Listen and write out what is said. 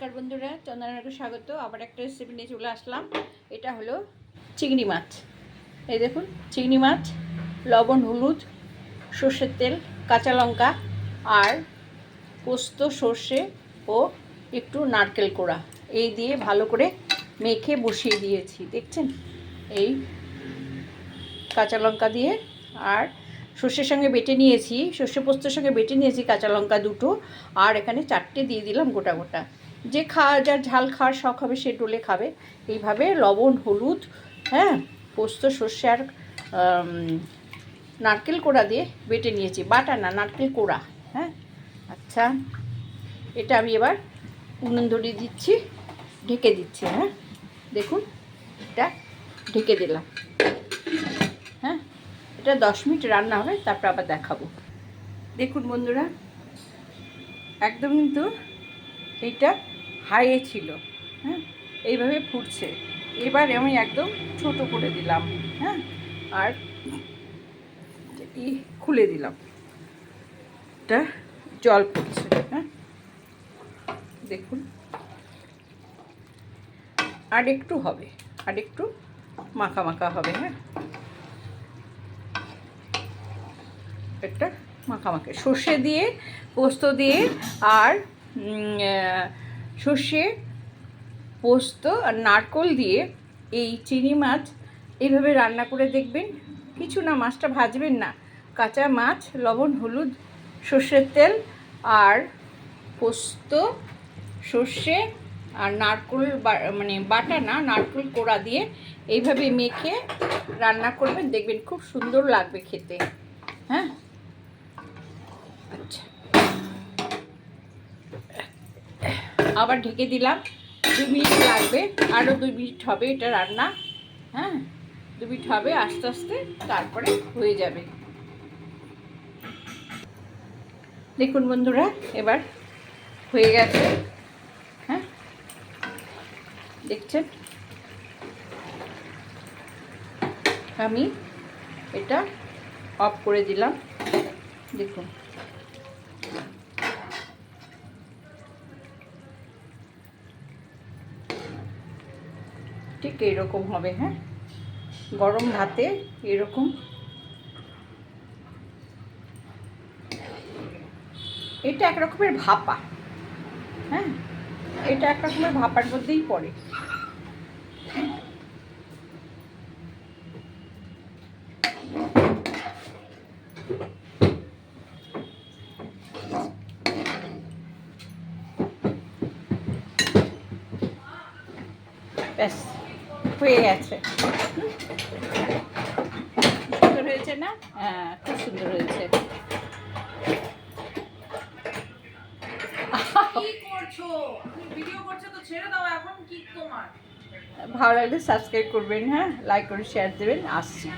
নমস্কার বন্ধুরা চন্দনাকে স্বাগত। আবার একটা রেসিপি নিয়ে চলে আসলাম। এটা হলো চিংড়ি মাছ। এই দেখুন, চিংড়ি মাছ, লবণ, হলুদ, সর্ষের তেল, কাঁচা লঙ্কা আর পোস্ত, সর্ষে ও একটু নারকেল কোড়া। এই দিয়ে ভালো করে মেখে বসিয়ে দিয়েছি, দেখছেন? এই কাঁচা লঙ্কা দিয়ে আর সর্ষের সঙ্গে বেটে নিয়েছি, সর্ষে পোস্তর সঙ্গে বেটে নিয়েছি কাঁচা লঙ্কা দুটো। আর এখানে চারটে দিয়ে দিলাম গোটা গোটা। যে খাওয়া, যার ঝাল খাওয়ার শখ হবে সে ডোলে খাবে। এইভাবে লবণ, হলুদ হ্যাঁ পোস্ত, সর্ষে আর নারকেল কোড়া দিয়ে বেটে নিয়েছি। বাটা না নারকেল কোড়া হ্যাঁ। আচ্ছা এটা আমি এবার উনুন ধরিয়ে দিচ্ছি, ঢেকে দিচ্ছি হ্যাঁ। দেখুন, এটা ঢেকে দিলাম হ্যাঁ। এটা দশ মিনিট রান্না হবে, তারপর আবার দেখাবো। দেখুন বন্ধুরা, একদম কিন্তু এইটা হাইয়ে ছিল হ্যাঁ? এইভাবে ফুটছে। এবার আমি একদম ছোট করে দিলাম হ্যাঁ? আর ই খুলে দিলাম। এটা জল পড়ছে হ্যাঁ? দেখুন। আর একটু হবে, আর একটু মাখা মাখা হবে হ্যাঁ? একটা মাখামাখি সর্ষে দিয়ে, পোস্ত দিয়ে, আর সর্ষে, পোস্ত আর নারকোল দিয়ে এই চিনি মাছ এইভাবে রান্না করে দেখবেন। কিছু না, মাছটা ভাজবেন না। কাঁচা মাছ, লবণ, হলুদ, সর্ষের তেল আর পোস্ত, সর্ষে আর নারকোল মানে বাটা না, নারকোল কোড়া দিয়ে এইভাবে মেখে রান্না করবেন। দেখবেন খুব সুন্দর লাগবে খেতে। হ্যাঁ আচ্ছা আবার ঢেকে দিলাম। দু মিনিট লাগবে আরও দুই মিনিট হবে এটা রান্না। হ্যাঁ দু মিনিট হবে, আস্তে আস্তে তারপরে হয়ে যাবে। দেখুন বন্ধুরা, এবার হয়ে গেছে। হ্যাঁ দেখছেন? আমি এটা অফ করে দিলাম। দেখুন। ঠিক এইরকম হবে হ্যাঁ? গরম ভাতে এরকম এটা এক রকমের ভাপা হ্যাঁ? এটা এক রকমের ভাপার মধ্যেই পড়ে। ব্যাস। হয়ে গেছে। সুন্দর হয়েছে না? হ্যাঁ খুব সুন্দর হয়েছে। কি করছ? তুমি ভিডিও করছ তো ছেড়ে দাও এখন কি তোমার? ভালো লাগলে সাবস্ক্রাইব করবেন হ্যাঁ? লাইক করে শেয়ার দেবেন আসছি।